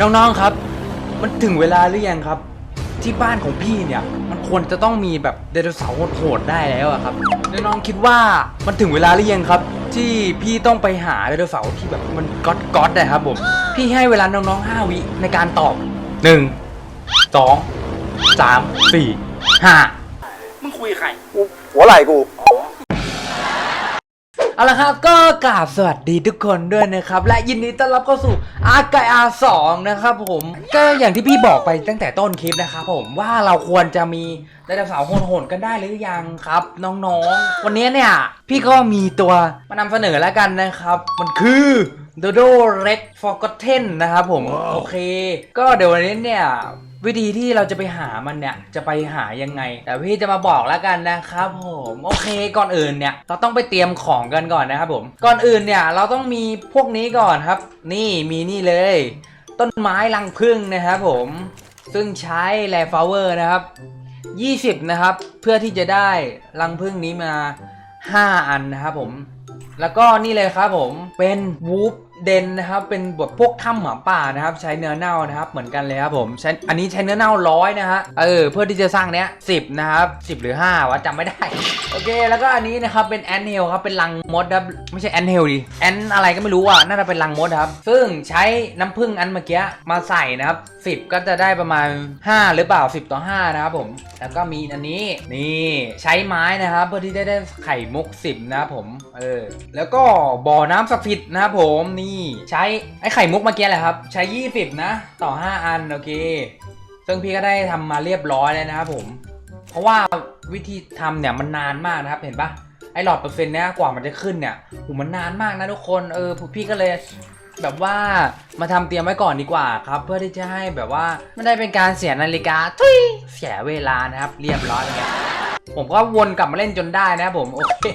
น้องๆครับ มันถึงเวลาหรือยังครับ ที่บ้านของพี่เนี่ย มันควรจะต้องมีแบบไดโนเสาร์โหดๆได้แล้วอะครับน้องๆคิดว่ามันถึงเวลาหรือยังครับ ที่พี่ต้องไปหาไดโนเสาร์ที่แบบมันก๊อตก๊อตนะครับผมพี่ให้เวลาน้องๆ5วิในการตอบหนึ่งสองสามสี่ห้ามึงคุยกับใครหัวไหล่กู เอาละครับก็กราบสวัสดีทุกคนด้วยนะครับ และยินดีต้อนรับเข้าสู่อาร์กอาสองนะครับผมก็อย่างที่พี่บอกไปตั้งแต่ต้นคลิปนะครับผมว่าเราควรจะมีไดโนเสาร์โหดๆกันได้หรือยังครับ น้องๆ วันนี้เนี่ยพี่ก็มีตัวมานำเสนอแล้วกันนะครับ มันคือโดโดเร็กฟอร์กเทนนะครับผมโอเค ก็เดี๋ยววันนี้เนี่ย วิธีที่เราจะไปหามันเนี่ยจะไปหายังไง แต่พี่จะมาบอกแล้วกันนะครับผมโอเคก่อนอื่นเนี่ยเราต้องไปเตรียมของกันก่อนนะครับผมก่อนอื่นเนี่ยเราต้องมีพวกนี้ก่อนครับ นี่มีนี่เลย ต้นไม้รังผึ้งนะครับผมซึ่งใช้แลฟลาเวอร์นะครับ 20 นะครับ เพื่อที่จะได้รังผึ้งนี้มา 5 อันนะครับผม แล้วก็นี่เลยครับผมเป็นวูฟ เดนนะครับเป็นบทพวกถ้ำหมาป่านะครับ ใช้เนื้อเน่านะครับ เหมือนกันเลยครับผมใช้อันนี้ใช้เนื้อเน่าร้อยนะฮะเออเพื่อที่จะสร้างเนี้ยสิบนะครับสิบหรือ5วะจำไม่ได้ โอเค แล้วก็อันนี้นะครับเป็นแอนเฮลครับเป็นรังมดครับไม่ใช่แอนเฮลดิแอนอะไรก็ไม่รู้อะน่าจะเป็นรังมดครับ ซึ่งใช้น้ำผึ้งอันเมื่อกี้มาใส่นะครับสิบก็จะได้ประมาณ 5 หรือเปล่า 10 ต่อ 5 นะครับผม แล้วก็มีอันนี้นี่ใช้ไม้นะครับ เพื่อที่จะได้ไข่มุก 10 นะครับผมเออแล้วก็บ่อน้ำศักดิ์สิทธิ์นะครับผมนี่ใช้ไอ้ไข่มุกเมื่อกี้แหละครับ ใช้ 20 นะ ต่อ 5 อันโอเค ซึ่งพี่ก็ได้ทำมาเรียบร้อยแล้วนะครับผม เพราะว่าวิธีทำเนี่ยมันนานมากนะครับเห็นปะไอหลอดเปอร์เซ็นต์เนี่ยกว่ามันจะขึ้นเนี่ยโหมันนานมากนะทุกคนเออพี่ก็เลย แบบว่ามาทำเตรียมไว้ก่อนดีกว่าครับ เพื่อที่จะให้แบบว่าไม่ได้เป็นการเสียนาฬิกาทุยเสียเวลานะครับเรียบร้อยเลยผมก็วนกลับมาเล่นจนได้นะครับผมโอเค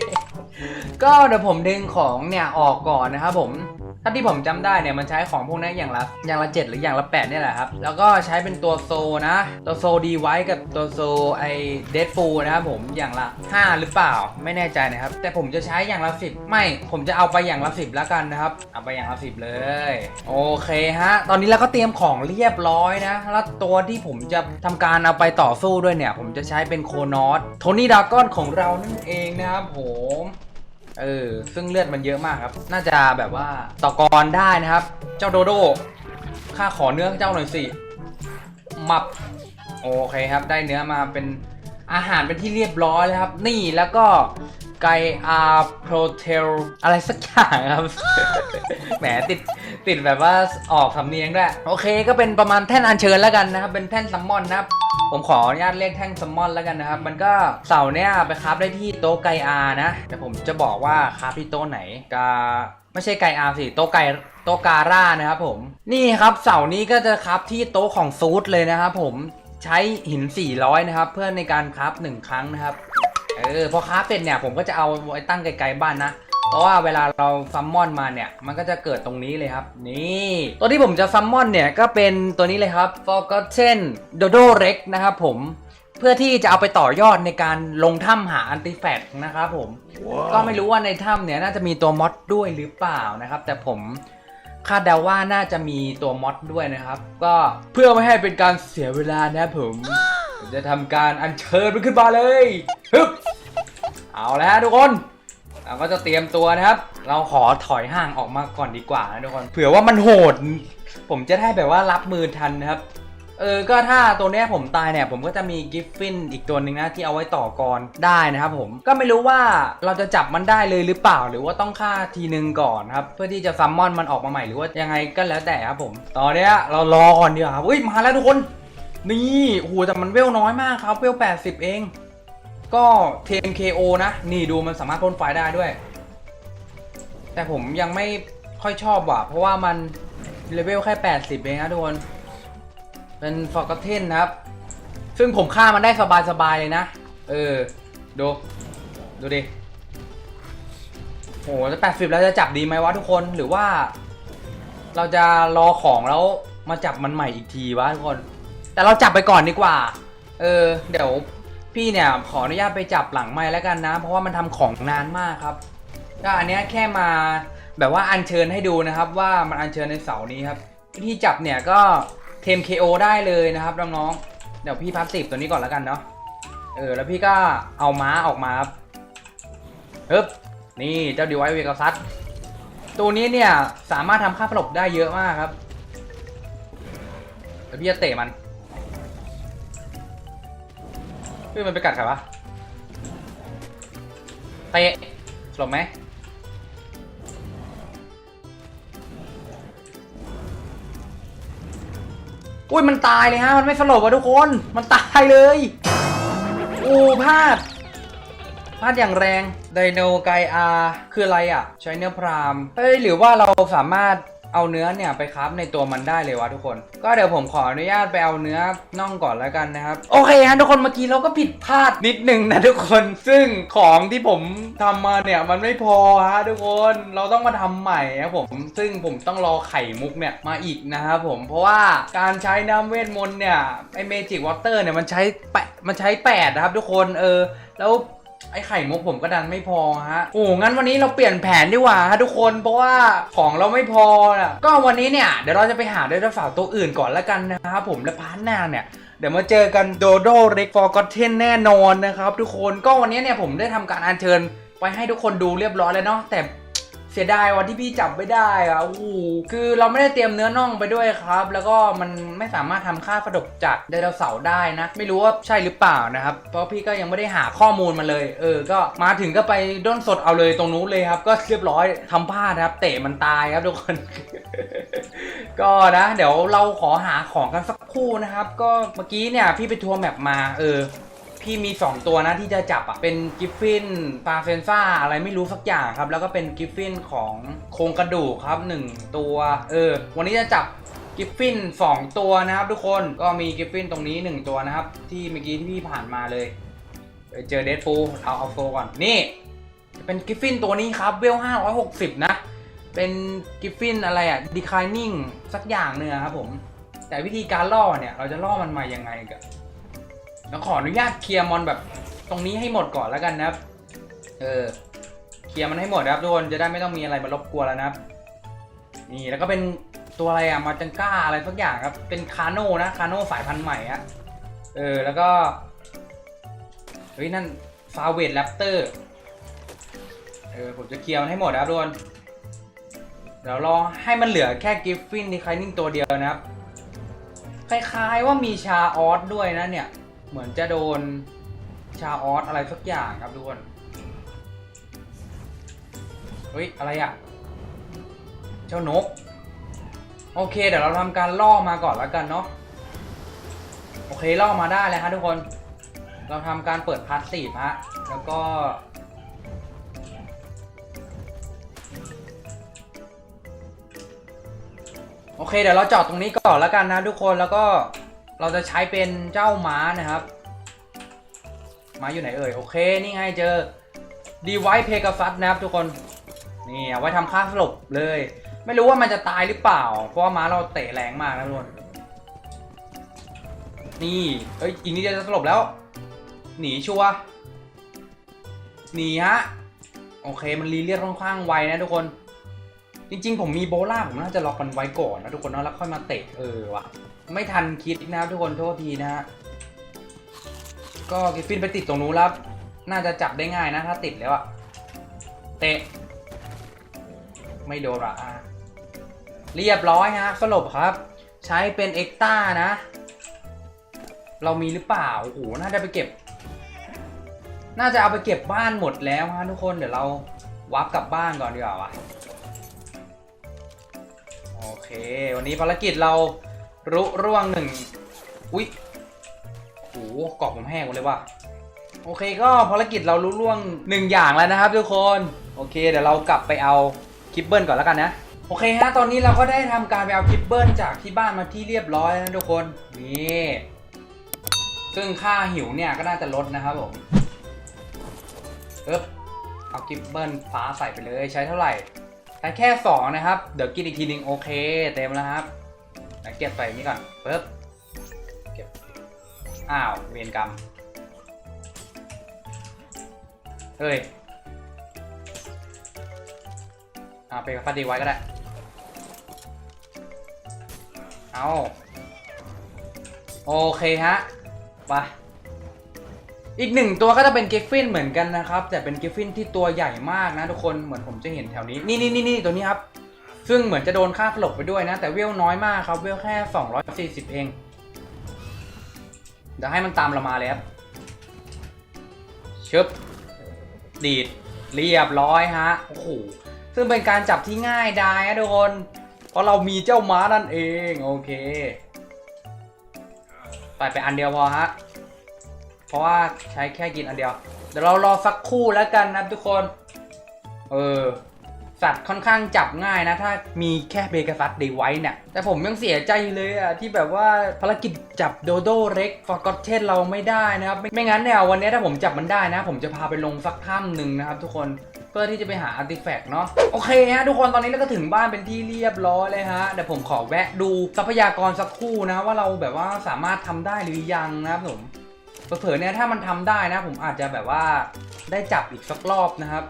ก็เดี๋ยวผมดึงของเนี่ยออกก่อนนะครับผม ถ้าที่ผมจำได้เนี่ยมันใช้ของพวกนี้อย่างละอย่างละ 7 หรืออย่างละ 8 เนี่ยแหละครับ แล้วก็ใช้เป็นตัวโซนะ ตัวโซดีไว้กับตัวโซไอเดดฟูนะครับผมอย่างละ 5 หรือเปล่าไม่แน่ใจนะครับ แต่ผมจะใช้อย่างละ 10 ไม่ผมจะเอาไปอย่างละ 10 แล้วกันนะครับ เอาไปอย่างละ 10 เลย โอเคฮะ ตอนนี้เราก็เตรียมของเรียบร้อยนะ แล้วตัวที่ผมจะทำการเอาไปต่อสู้ด้วยเนี่ย ผมจะใช้เป็นโคนอสโทนี่ดากอนของเรานั่นเองนะครับผม เออ ซึ่งเลือดมันเยอะมากครับ น่าจะแบบว่าต่อกรได้นะครับ เจ้าโดโดข้าขอเนื้อเจ้าหน่อยสิมับ โอเคครับ ได้เนื้อมาเป็นอาหารเป็นที่เรียบร้อยแล้วครับ นี่แล้วก็ ไกอาโปรเทลอะไรสักอย่างครับ แหมติดติดแบบว่าออกสำเนียงด้วย โอเคก็เป็นประมาณแท่นอัญเชิญแล้วกันนะครับ เป็นแท่นซัมมอนนะครับ ผมขออนุญาตเรียกแท่งซัมมอนแล้วกันนะครับ มันก็เสาเนี้ยไปคราฟได้ที่โต๊ะไกอานะแต่ผมจะบอกว่าคราฟที่โต๊ะไหนกาไม่ใช่ไกอาสิโต๊ะไกโต๊ะการ่านะครับผม นี่ครับเสานี้ก็จะคราฟที่โต๊ะของซูดเลยนะครับผมใช้หิน 400 นะครับ เพื่อในการคราฟหนึ่งครั้งนะครับ เออพอคราฟเสร็จเนี่ยผมก็จะเอาไว้ตั้งไกลๆบ้านนะ เพราะว่าเวลาเราซัมมอนมาเนี่ย มันก็จะเกิดตรงนี้เลยครับ นี่ตัวที่ผมจะซัมมอนเนี่ยก็เป็นตัวนี้เลยครับ Forgotten Dodo Rex นะครับผมเพื่อที่จะเอาไปต่อยอดในการลงถ้ำหาอันติแฟกนะครับผมก็ไม่รู้ว่าในถ้ำเนี่ยน่าจะมีตัวมอดด้วยหรือเปล่านะครับ แต่ผมคาดเดาว่าน่าจะมีตัวมอดด้วยนะครับ ก็เพื่อไม่ให้เป็นการเสียเวลานะครับผม ผมจะทำการอัญเชิญมันขึ้นมาเลยฮึบเอาแล้วทุกคนเราก็จะเตรียมตัวนะครับ เราขอถอยห่างออกมาก่อนดีกว่านะทุกคน เผื่อว่ามันโหด ผมจะได้แบบว่ารับมือทันนะครับ เออ ก็ถ้าตัวนี้ผมตายเนี่ย ผมก็จะมีกิฟฟินอีกตัวหนึ่งนะที่เอาไว้ต่อกรได้นะครับผม ก็ไม่รู้ว่าเราจะจับมันได้เลยหรือเปล่า หรือว่าต้องฆ่าทีนึงก่อนครับ เพื่อที่จะซัมมอนมันออกมาใหม่หรือว่ายังไงก็แล้วแต่ครับผม ตอนเนี้ยเรารอก่อนดีกว่าครับอุ้ยมาแล้วทุกคน นี่โอ้โหแต่มันเวลน้อยมากครับ เวล 80 เอง ก็ TMKO นะ นี่ดูมันสามารถพ่นไฟได้ด้วย แต่ผมยังไม่ค่อยชอบว่ะ เพราะว่ามันเลเวลแค่ 80 เองนะทุกคน เป็น Forgotten นครับ ซึ่งผมฆ่ามันได้สบายๆเลยนะ เออ ดู ดูดิโหจะ80 แล้วจะจับดีไหมวะทุกคน หรือว่า เราจะรอของแล้วมาจับมันใหม่อีกทีวะทุกคน แต่เราจับไปก่อนดีกว่า เออ เดี๋ยวพี่เนี่ยขออนุญาตไปจับหลังไม้แล้วกันนะ เพราะว่ามันทำของนานมากครับก็อันเนี้ยแค่มาแบบว่าอัญเชิญให้ดูนะครับ ว่ามันอัญเชิญในเสานี้ครับวิธีจับเนี่ยก็เทม KO ได้เลยนะครับน้องๆเดี๋ยวพี่พับสิบตัวนี้ก่อนแล้วกันเนาะเออแล้วพี่ก็เอาม้าออกมาครับฮึบนี่เจ้าดีไวเวกัซัสตัวนี้เนี่ยสามารถทำค่าสลบได้เยอะมากครับเดี๋ยวพี่จะเตะมัน ฮ้ยมันไปกัดใครวะเตะสลบไหมอุ้ยมันตายเลยฮะ มันไม่สลบอะทุกคน มันตายเลยโอ้พลาดพลาดอย่างแรงไดโนไกอาคืออะไรอะ ใช้เนื้อพรามเฮ้ยหรือว่าเราสามารถ เอาเนื้อเนี่ยไปคราฟในตัวมันได้เลยวะทุกคน ก็เดี๋ยวผมขออนุญาตไปเอาเนื้อน่องก่อนแล้วกันนะครับ โอเคฮะทุกคนเมื่อกี้เราก็ผิดพลาดนิดนึงนะทุกคน ซึ่งของที่ผมทำมาเนี่ยมันไม่พอฮะทุกคนเราต้องมาทำใหม่ครับผม ซึ่งผมต้องรอไข่มุกเนี่ยมาอีกนะครับผมเพราะว่าการใช้น้ำเวทมนต์เนี่ยไอเมจิกวอเตอร์เนี่ยมันใช้แปดมันใช้แปดนะครับทุกคนเออแล้ว ไอ้ไข่มุกผมก็ดันไม่พอฮะ โอ้งั้นวันนี้เราเปลี่ยนแผนดีกว่าฮะทุกคน เพราะว่าของเราไม่พอน่ะก็วันนี้เนี่ยเดี๋ยวเราจะไปหาไดโนเสาร์ตัวอื่นก่อนแล้วกันนะครับผม และพาร์ทหน้าเนี่ยเดี๋ยวมาเจอกันโดโดเร็กฟอร์กอตเทนแน่นอนนะครับทุกคน ก็วันนี้เนี่ยผมได้ทำการอัญเชิญไปให้ทุกคนดูเรียบร้อยแล้วเนาะ แต่ เสียดายวันที่พี่จับไม่ได้อะโอ้โหคือเราไม่ได้เตรียมเนื้อน่องไปด้วยครับ แล้วก็มันไม่สามารถทำค่าประดกจากไดโนเสาร์ได้นะ ไม่รู้ว่าใช่หรือเปล่านะครับ เพราะพี่ก็ยังไม่ได้หาข้อมูลมาเลย เออ ก็มาถึงก็ไปด้นสดเอาเลยตรงนู้นเลยครับ ก็เรียบร้อยทำพลาดครับ เตะมันตายครับทุกคน ก็นะ เดี๋ยวเราขอหาของกันสักคู่นะครับ ก็เมื่อกี้เนี่ยพี่ไปทัวร์แมปมา เออ พี่มี 2 ตัวนะที่จะจับอะเป็นกิฟฟินปาเฟนซ่าอะไรไม่รู้สักอย่างครับ แล้วก็เป็นกิฟฟินของโครงกระดูกครับ 1 ตัว เออ วันนี้จะจับกิฟฟิน2 ตัวนะครับทุกคนก็มีกิฟฟินตรงนี้ 1 ตัวนะครับ ที่เมื่อกี้ที่พี่ผ่านมาเลยไปเจอเดดฟูเอาเอาโฟก่อนนี่เป็นกิฟฟินตัวนี้ครับเวล560 นะ เป็นกิฟฟินอะไรอะ declining สักอย่างเนื้อครับผม แต่วิธีการล่อเนี่ย เราจะล่อมันมายังไงกัน แล้วขออนุญาตเคลียร์มอนแบบ ตรงนี้ให้หมดก่อนแล้วกันนะครับ เออ เคลียร์มันให้หมดนะครับทุกคน จะได้ไม่ต้องมีอะไรมารบกวนแล้วนะครับ นี่แล้วก็เป็นตัวอะไรอะมาจังก้าอะไรสักอย่างครับ เป็นคาโน่นะ คาโน่สายพันธุ์ใหม่อะเออ แล้วก็ เฮ้ยนั่นฟาเวดแรปเตอร์ เออ ผมจะเคลียร์มันให้หมดนะครับทุกคนเดี๋ยวรอให้มันเหลือแค่กิฟฟินดีคายนิ่งตัวเดียวนะครับ คล้ายๆว่ามีชาออสด้วยนะเนี่ย เหมือนจะโดนชาออสอะไรสักอย่างครับทุกคน เฮ้ย อะไรอะ่ะ เจ้านก โอเค เดี๋ยวเราทำการล่อมาก่อนแล้วกันเนาะ โอเค ล่อมาได้แล้วฮะทุกคน เราทำการเปิดพาร์ตสซีฟฮะ แล้วก็โอเคเดี๋ยวเราจอดตรงนี้ก่อนแล้วกันนะทุกคนแล้วก็ เราจะใช้เป็นเจ้าม้านะครับ ม้าอยู่ไหนเอ่ย โอเค นี่ไงเจอดีไวเพก a ซัสนะครับทุกคน นี่เอาไว้ทำค่าสลบเลย ไม่รู้ว่ามันจะตายหรือเปล่า เพราะว่าม้าเราเตะแรงมากนะทุกคน นี่ เอ้ย อีกนิดเดียวจะสลบแล้ว หนีชัวหนีฮะ โอเค มันรีเลียดค่อนข้างไวนะทุกคน จริง ๆ ผมมีโบล่าผมน่าจะล็อกมันไว้ก่อนนะทุกคนเนะแล้วค่อยมาเตะเออว่ะ ไม่ทันคิดนะครับทุกคนโทษทีนะฮะก็กิฟฟินไปติดตรงนู้นแล้วน่าจะจับได้ง่ายนะถ้าติดแล้วอะเตะ ไม่โดนอะอะเรียบร้อยฮะสลบครับ ใช้เป็นเอ็กต้านะ เรามีหรือเปล่าโอ้โหน่าจะไปเก็บ น่าจะเอาไปเก็บบ้านหมดแล้วฮะทุกคนเดี๋ยวเราวับกลับบ้านก่อนดีกว่าวะโอเค วันนี้ภารกิจเรา รุร่วงหนึ่งอุ๊ยโอ้โหกรอบผมแห้งหมดเลยว่ะโอเคก็ภารกิจเรารุร่วงหนึ่งอย่างแล้วนะครับทุกคนโอเค เดี๋ยวเรากลับไปเอาคิปเบิลก่อนแล้วกันนะโอเคฮะตอนนี้เราก็ได้ทำการไปเอาคิปเบิลจากที่บ้านมาที่เรียบร้อยแล้วนะทุกคนนี่ซึ่งค่าหิวเนี่ยก็น่าจะลดนะครับผมเอ๊บเอากิบเบิลฟ้าใส่ไปเลยใช้เท่าไหร่ ใช้แค่ 2 นะครับ เดี๋ยวกินอีกทีนึงโอเค เต็มแล้วครับ แล้วเก็บใส่นี่ก่อนปึ๊บเก็บอ้าวเวรกรรมเฮ้ยอ่าไปกับฟัดดีไว้ก็ได้ เอาโอเคฮะไปอีกหนึ่งตัวก็จะเป็นกิฟฟินเหมือนกันนะครับ แต่เป็นกิฟฟินที่ตัวใหญ่มากนะทุกคนเหมือนผมจะเห็นแถวนี้ นี่นี่นี่ตัวนี้ครับ ซึ่งเหมือนจะโดนค่าสลบไปด้วยนะ แต่เวลน้อยมากครับ เวลแค่ 240 เอง เดี๋ยวให้มันตามเรามาเลยครับชึบดีดเรียบร้อยฮะ โอ้โห ซึ่งเป็นการจับที่ง่ายดายนะทุกคน เพราะเรามีเจ้าม้านั่นเอง โอเคใส่ไปอันเดียวพอฮะ เพราะว่าใช้แค่กินอันเดียว เดี๋ยวเรารอสักคู่แล้วกันนะทุกคน เออ สัตว์ค่อนข้างจับง่ายนะ ถ้ามีแค่เบกาซัสดีไว้เนี่ย แต่ผมยังเสียใจเลยอะที่แบบว่าภารกิจจับโดโดเร็กฟอร์กอตเทนเราไม่ได้นะครับไม่ไม่งั้นเนี่ยวันนี้ถ้าผมจับมันได้นะ ผมจะพาไปลงสักถ้ำหนึ่งนะครับทุกคนเพื่อที่จะไปหาอาร์ติแฟกต์เนาะโอเคฮะทุกคนตอนนี้เราก็ถึงบ้านเป็นที่เรียบร้อยเลยฮะเดี๋ยวผมขอแวะดูทรัพยากรสักครู่นะ ว่าเราแบบว่าสามารถทำได้หรือยังนะครับผมเผลอเนี่ยถ้ามันทำได้นะ ผมอาจจะแบบว่าได้จับอีกสักรอบนะครับ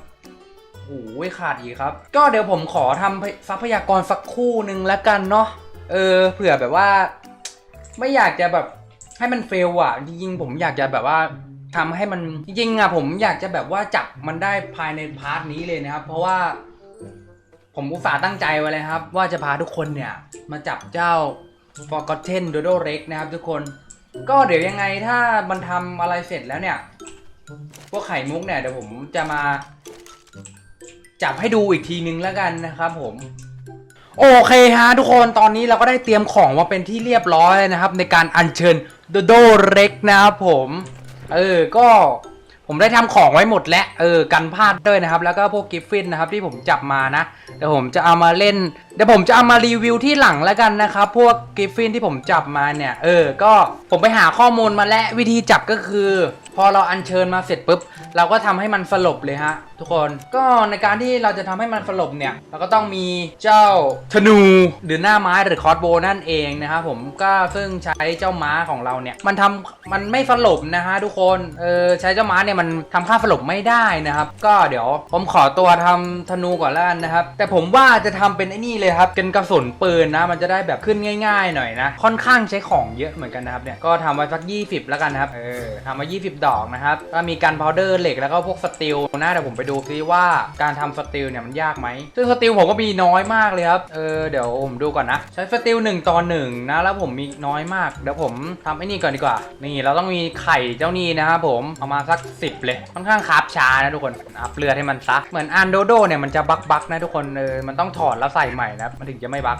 โอ้ยขาดอีกครับ ก็เดี๋ยวผมขอทำทรัพยากรสักคู่หนึ่งแล้วกันเนาะเออเผื่อแบบว่า ไม่อยากจะแบบให้มันเฟลอะจริงๆผมอยากจะแบบว่าทำให้มันจริงๆอะผมอยากจะแบบว่าจับมันได้ภายในพาร์ทนี้เลยนะครับ เพราะว่า ผมอุตส่าห์ตั้งใจไว้เลยครับ ว่าจะพาทุกคนเนี่ย มาจับเจ้า Forgotten Dodo Rex นะครับทุกคน ก็เดี๋ยวยังไงถ้ามันทำอะไรเสร็จแล้วเนี่ย พวกไข่มุกเนี่ยเดี๋ยวผมจะมา จับให้ดูอีกทีนึงแล้วกันนะครับผม โอเคฮะทุกคนตอนนี้เราก็ได้เตรียมของมาเป็นที่เรียบร้อยนะครับ ในการอัญเชิญโดโดเร็กนะครับผม เออก็ ผมได้ทำของไว้หมดแล้วเออกันพลาดด้วยนะครับ แล้วก็พวกกิฟฟินนะครับที่ผมจับมานะเดี๋ยวผมจะเอามาเล่นเดี๋ยวผมจะเอามารีวิวที่หลังแล้วกันนะครับพวกกิฟฟินที่ผมจับมาเนี่ยเออก็ผมไปหาข้อมูลมาแล้ววิธีจับก็คือ พอเราอัญเชิญมาเสร็จปุ๊บ เราก็ทำให้มันสลบเลยฮะทุกคนก็ในการที่เราจะทำให้มันสลบเนี่ย เราก็ต้องมีเจ้าธนูหรือหน้าไม้หรือคอร์สโบนั่นเองนะครับผมก็ซึ่งใช้เจ้าม้าของเราเนี่ยมันทำมันไม่สลบนะฮะทุกคนเออใช้เจ้าม้าเนี่ยมันทำค่าสลบไม่ได้นะครับ ก็เดี๋ยวผมขอตัวทำธนูก่อนแล้วกันนะครับ แต่ผมว่าจะทำเป็นไอ้นี่เลยครับเป็นกระสุนปืนนะ มันจะได้แบบขึ้นง่าย ๆ หน่อยนะ ค่อนข้างใช้ของเยอะเหมือนกันนะครับเนี่ยก็ทำไว้สัก 20 แล้วกันนะครับเออทำไว้20 ดอกนะครับก็มีการพาวเดอร์เหล็กแล้วก็พวกสตีลนะเดี๋ยวผมไปดูซิว่าการทำสตีลเนี่ยมันยากไหมซึ่งสตีลผมก็มีน้อยมากเลยครับเออเดี๋ยวผมดูก่อนนะ ใช้สตีลหนึ่งต่อหนึ่งนะแล้วผมมีน้อยมากเดี๋ยวผมทำไอ้นี่ก่อนดีกว่า นี่เราต้องมีไข่เจ้านี่นะครับผมเอามาสัก10 เลย ค่อนข้างคาบช้านะทุกคน อัพเลือดให้มันซะ เหมือนอันโดโดเนี่ยมันจะบักบักนะทุกคนเออมันต้องถอดแล้วใส่ใหม่นะมันถึงจะไม่บัก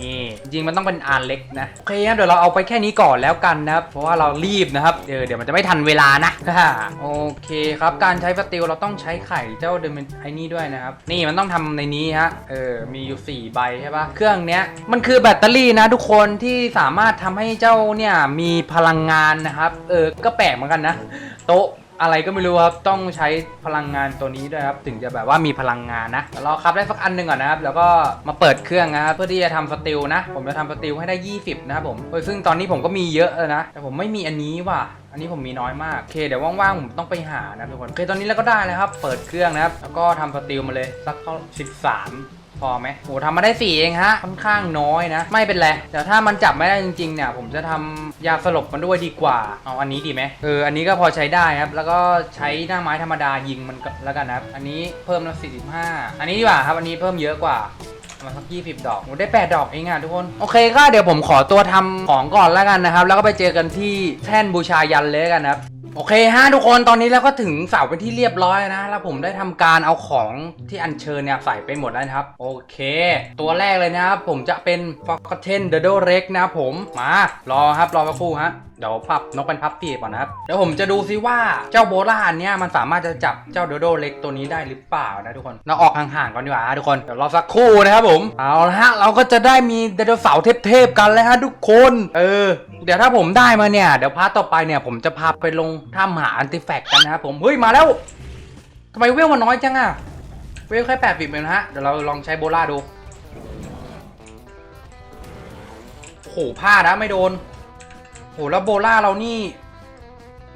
นี่จริงมันต้องเป็นอันเล็กนะโอเคครับเดี๋ยวเราเอาไปแค่นี้ก่อนแล้วกันนะครับเพราะว่าเรารีบนะครับเออเดี๋ยวมันจะไม่ทันเวลานะโอเคครับการใช้สติลเราต้องใช้ไข่เจ้าเดมนไอ้นี่ด้วยนะครับนี่มันต้องทำในนี้ฮะเออมีอยู่ 4 ใบใช่ปะเครื่องเนี้ยมันคือแบตเตอรี่นะทุกคนที่สามารถทำให้เจ้าเนี่ยมีพลังงานนะครับเออก็แปลกเหมือนกันนะโต๊ะ อะไรก็ไม่รู้ครับ ต้องใช้พลังงานตัวนี้ด้วยครับ ถึงจะแบบว่ามีพลังงานนะเราครับได้สักอันหนึ่งก่อนนะครับ แล้วก็มาเปิดเครื่องนะครับ เพื่อที่จะทำสติลนะ ผมจะทำสติลให้ได้ 20 นะครับผมเฮ้ยซึ่งตอนนี้ผมก็มีเยอะเลยนะ แต่ผมไม่มีอันนี้ว่ะอันนี้ผมมีน้อยมากโอเคเดี๋ยวว่างๆผมต้องไปหานะทุกคนโอเคตอนนี้เราก็ได้แล้วครับ เปิดเครื่องนะครับ แล้วก็ทำสติลมาเลยสักเท่า13 พอไหมโหทำมาได้สี่เองฮะ ค่อนข้างน้อยนะ ไม่เป็นไร แต่ถ้ามันจับไม่ได้จริงๆเนี่ย ผมจะทำยาสลบมันด้วยดีกว่า เอาอันนี้ดีไหมเออ อันนี้ก็พอใช้ได้ครับ แล้วก็ใช้หน้าไม้ธรรมดายิงมันแล้วกันนะครับ อันนี้เพิ่มละ45อันนี้ดีกว่าครับ อันนี้เพิ่มเยอะกว่ามาสักยี่สิบดอกโหได้8ดดอกเองอะทุกคน โอเคก็เดี๋ยวผมขอตัวทำของก่อนแล้วกันนะครับ แล้วก็ไปเจอกันที่แท่นบูชายันเลยกันนะครับ โอเคฮะทุกคนตอนนี้เราก็ถึงเสาเป็นที่เรียบร้อยนะแล้วผมได้ทำการเอาของที่อัญเชิญเนี่ยใส่ไปหมดแล้วนะครับ โอเค ตัวแรกเลยนะครับผมจะเป็นฟอกเทนเดอะโดเร็กนะครับผมมารอครับรอสักครู่ฮะเดี๋ยวพับนกเป็นพับปีกก่อนนะครับ เดี๋ยวผมจะดูซิว่าเจ้าโบราณเนี่ยมันสามารถจะจับเจ้าโดโดเล็กตัวนี้ได้หรือเปล่านะทุกคน เราออกห่างๆก่อนดีกว่าทุกคน เดี๋ยวรอสักครู่นะครับผม เอาละฮะ เราก็จะได้มีไดโนเสาร์เทพๆกันแล้วฮะทุกคน เออ เดี๋ยวถ้าผมได้มาเนี่ย เดี๋ยวพาร์ทต่อไปเนี่ยผมจะพาไปลงถ้ำหาอันติแฟกกันนะครับผม เฮ้ยมาแล้วทำไมเวลมันน้อยจังอะเวลแค่แปดสิบเองนะฮะ เดี๋ยวเราลองใช้โบล่าดูโอ้โหพลาดนะไม่โดน โหแล้วโบล่าเรานี่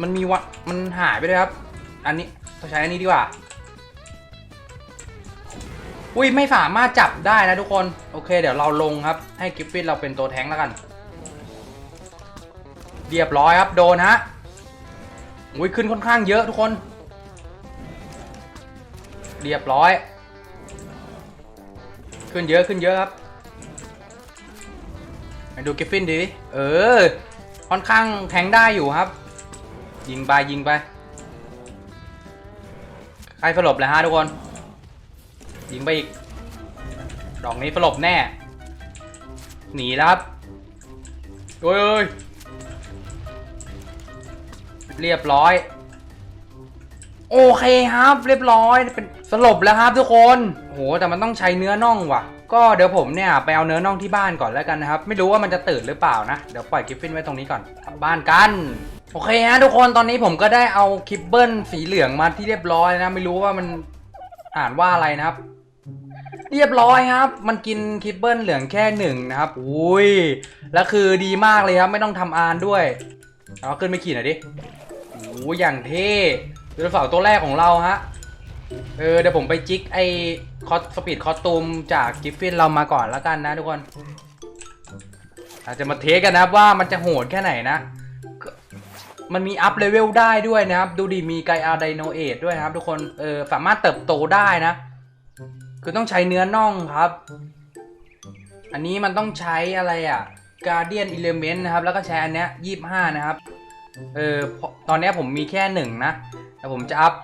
มันมีวะมันหายไปเลยครับ อันนี้ต้องใช้อันนี้ดีกว่า อุ้ยไม่สามารถจับได้นะทุกคน โอเค เดี๋ยวเราลงครับ ให้กิฟฟินเราเป็นตัวแท้งแล้วกัน เรียบร้อยครับโดนฮะอุ้ยขึ้นค่อนข้างเยอะทุกคน เรียบร้อย ขึ้นเยอะขึ้นเยอะครับมาดูกิฟฟินดี เออ ค่อนข้างแทงได้อยู่ครับ ยิงไปยิงไป ใครสลบเลยฮะทุกคน ยิงไปอีก ดอกนี้สลบแน่ หนีแล้วครับโอ้ยโอ้ยเรียบร้อย โอเคครับ เรียบร้อยเป็นสลบแล้วครับทุกคนโหแต่มันต้องใช้เนื้อน่องว่ะ ก็เดี๋ยวผมเนี่ยไปเอาเนื้อน่องที่บ้านก่อนแล้วกันนะครับ ไม่รู้ว่ามันจะตื่นหรือเปล่านะเดี๋ยวปล่อยกิฟฟินไว้ตรงนี้ก่อนกลับบ้านกันโอเคฮะทุกคนตอนนี้ผมก็ได้เอาคิปเบิลสีเหลืองมาที่เรียบร้อยนะไม่รู้ว่ามันอ่านว่าอะไรนะครับ เรียบร้อยครับ มันกินคิปเบิลเหลืองแค่หนึ่งนะครับอุ้ยแล้วคือดีมากเลยครับ ไม่ต้องทำอานด้วยเอาขึ้นไปขี่หน่อยดิโอ้ยอย่างเท่ไดโนเสาร์ตัวแรกของเราฮะ เออเดี๋ยวผมไปจิกไอคอสสปีดคอสตูมจากกิฟฟินเรามาก่อนแล้วกันนะทุกคนอาจจะมาเทสกันนะครับว่ามันจะโหดแค่ไหนนะ มันมีอัพเลเวลได้ด้วยนะครับ ดูดีมีไกอาไดโนเอทด้วยนะครับ ทุกคนเออสามารถเติบโตได้นะ คือต้องใช้เนื้อน่องครับ อันนี้มันต้องใช้อะไรอะ Guardian Element นะครับ แล้วก็ใช้อันเนี้ยยี่ห้านะครับ เออตอนนี้ผมมีแค่หนึ่งนะแต่ผมจะอัพ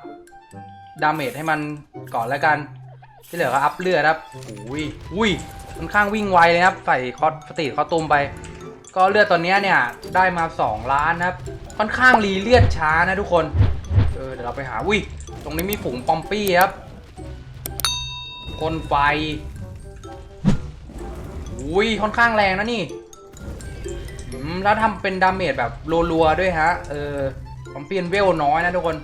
ดาเมจให้มันก่อนแล้วกัน ที่เหลือก็อัพเลือดครับอุ้ยอุ้ยค่อนข้างวิ่งไวเลยครับ ใส่คอสสตีดคอตูมไป ก็เลือดตอนนี้เนี่ยได้มา 2 ล้านนะครับ ค่อนข้างรีเลือดช้านะทุกคน เออเดี๋ยวเราไปหาอุ้ย ตรงนี้มีฝูงปอมปี้ครับ คนไฟอุ้ยค่อนข้างแรงนะนี่แล้วทำเป็นดาเมจแบบรัวๆด้วยฮะ เออผมเปลี่ยนเวลน้อยนะทุกคน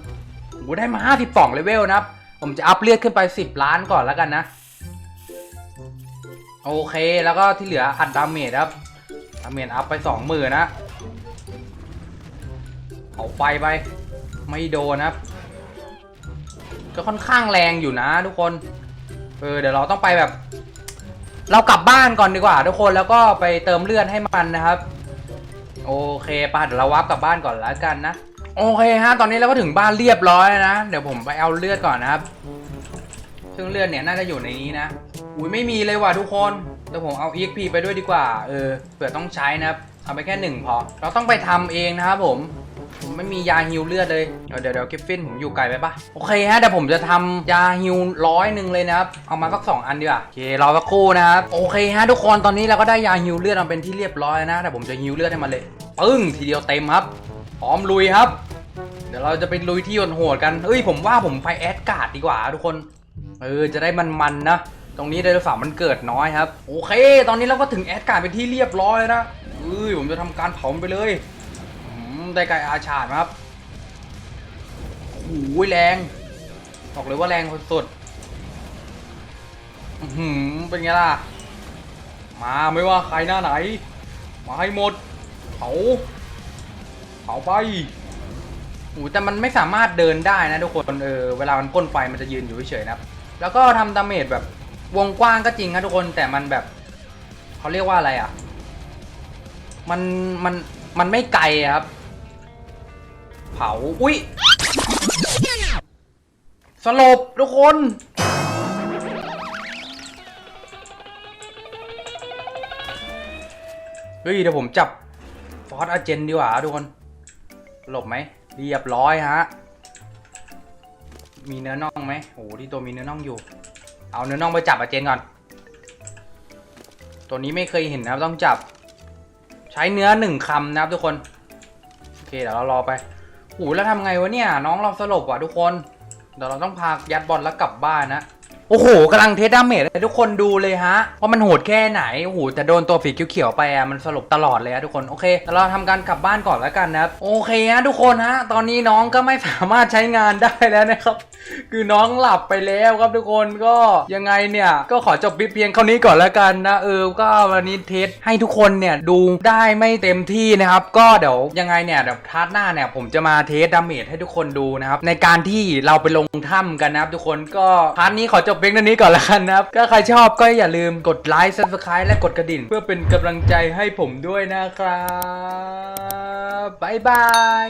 โหได้มา 52 เลเวลนะครับ ผมจะอัพเลือดขึ้นไป 10 ล้านก่อนแล้วกันนะ โอเค แล้วก็ที่เหลืออัดดาเมจครับ ดาเมจอัพไป 20,000นะ เอาไฟไป ไม่โดนครับ ก็ค่อนข้างแรงอยู่นะทุกคน เออ เดี๋ยวเราต้องไปแบบ เรากลับบ้านก่อนดีกว่า ทุกคน แล้วก็ไปเติมเลือดให้มันนะครับ โอเคป่ะเดี๋ยวเราวับกลับบ้านก่อนแล้วกันนะ โอเคฮะ ตอนนี้เราก็ถึงบ้านเรียบร้อยแล้วนะ เดี๋ยวผมไปเอาเลือดก่อนนะครับ ซึ่งเลือดเนี่ยน่าจะอยู่ในนี้นะ อุ้ยไม่มีเลยว่ะทุกคน เดี๋ยวผมเอา EXP ไปด้วยดีกว่า เออ เผื่อต้องใช้นะครับ เอาไปแค่หนึ่งพอ เราต้องไปทำเองนะครับผมผมไม่มียาฮิวเลือดเลย เดี๋ยวเดี๋ยวกิฟฟินผมอยู่ไกลไปปะโอเคฮะเดี๋ยวผมจะทำยาฮิวร้อยหนึ่งเลยนะครับ เอามาสักสองอันดีกว่าโอเครอสักครู่นะครับโอเคฮะทุกคนตอนนี้เราก็ได้ยาฮิวเลือดมาเป็นที่เรียบร้อยนะแต่ผมจะฮิวเลือดให้มันเลยปึ้งทีเดียวเต็มครับ พร้อมลุยครับ เดี๋ยวเราจะไปลุยที่โหดๆกัน เอ้ยผมว่าผมไปแอดการ์ดดีกว่าทุกคน เออจะได้มันๆนะ ตรงนี้ไดโนเสาร์มันเกิดน้อยครับ โอเค ตอนนี้เราก็ถึงแอดการ์ดเป็นที่เรียบร้อยนะเอ้ยผมจะทำการเผาไปเลยได้ไกลอาชาดครับโอ้โหแรง บอกเลยว่าแรงสุดๆอื้อหือเป็นไงล่ะ มาไม่ว่าใครหน้าไหน มาให้หมด เผาาไปโอ้แต่มันไม่สามารถเดินได้นะทุกคนเออเวลามันพ่นไฟมันจะยืนอยู่เฉยๆนะครับแล้วก็ทำดาเมจแบบวงกว้างก็จริงครับทุกคนแต่มันแบบเขาเรียกว่าอะไรอะ มันมันมันไม่ไกลครับ เผาอุ้ยสลบทุกคนเฮ้ยเดี๋ยวผมจับฟอสอาเจนดีกว่าทุกคน สลบไหมเรียบร้อยฮะ มีเนื้อน่องไหมโอ้โหที่ตัวมีเนื้อน่องอยู่ เอาเนื้อน่องไปจับอาเจนก่อน ตัวนี้ไม่เคยเห็นนะต้องจับ ใช้เนื้อหนึ่งคำนะครับทุกคน โอเคเดี๋ยวเรารอไปโอ้โหแล้วทำไงวะเนี่ย น้องเราสลบว่ะทุกคน เดี๋ยวเราต้องพายัดบอลแล้วกลับบ้านนะ โอ้โหกำลังเทสดาเมจให้ทุกคนดูเลยฮะว่ามันโหดแค่ไหนโอ้โหแต่โดนตัวฝีเขียวๆไปอะมันสลบตลอดเลยฮะทุกคนโอเคเดี๋ยวเราทำการกลับบ้านก่อนแล้วกันนะครับโอเคฮะทุกคนฮะตอนนี้น้องก็ไม่สามารถใช้งานได้แล้วนะครับ คือน้องหลับไปแล้วครับทุกคนก็ยังไงเนี่ยก็ขอจบเพียงเท่านี้ก่อนแล้วกันนะเออก็วันนี้เทสให้ทุกคนเนี่ยดูได้ไม่เต็มที่นะครับ ก็เดี๋ยวยังไงเนี่ยเดี๋ยวพาร์ทหน้าเนี่ยผมจะมาเทสดาเมจให้ทุกคนดูนะครับในการที่เราไปลงถ้ำกันนะครับทุกคนก็พาร์ทนี้ขอจบเพียงเท่านี้ก่อนละกันนะครับก็ใครชอบก็อย่าลืมกดไลค์ซับสไครต์และกดกระดิ่ง เพื่อเป็นกำลังใจให้ผมด้วยนะครับบ๊ายบาย